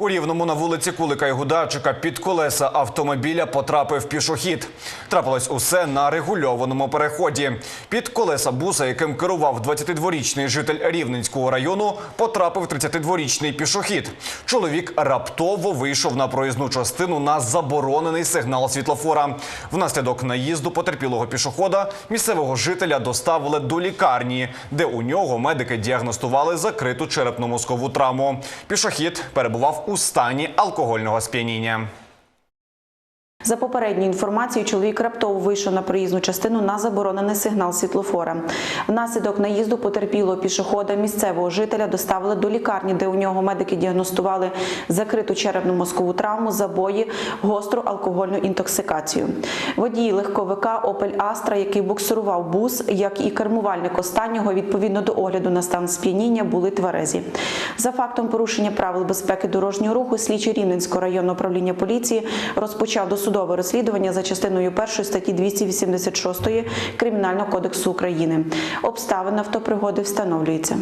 У Рівному на вулиці Кулика і Гударчика під колеса автомобіля потрапив пішохід. Трапилось усе на регульованому переході. Під колеса буса, яким керував 22-річний житель Рівненського району, потрапив 32-річний пішохід. Чоловік раптово вийшов на проїзну частину на заборонений сигнал світлофора. Внаслідок наїзду потерпілого пішохода місцевого жителя доставили до лікарні, де у нього медики діагностували закриту черепно-мозкову травму. Пішохід перебував у стані алкогольного сп'яніння. За попередньою інформацією, чоловік раптово вийшов на проїзну частину на заборонений сигнал світлофора. Внаслідок наїзду потерпілого пішохода місцевого жителя доставили до лікарні, де у нього медики діагностували закриту черепно-мозкову травму, забої, гостру алкогольну інтоксикацію. Водій легковика Opel Astra, який буксирував бус, як і кермувальник останнього, відповідно до огляду на стан сп'яніння, були тверезі. За фактом порушення правил безпеки дорожнього руху, слідчий Рівненського районного управління поліції розпочав досудове розслідування за частиною 1 статті 286 Кримінального кодексу України. Обставини автопригоди встановлюються.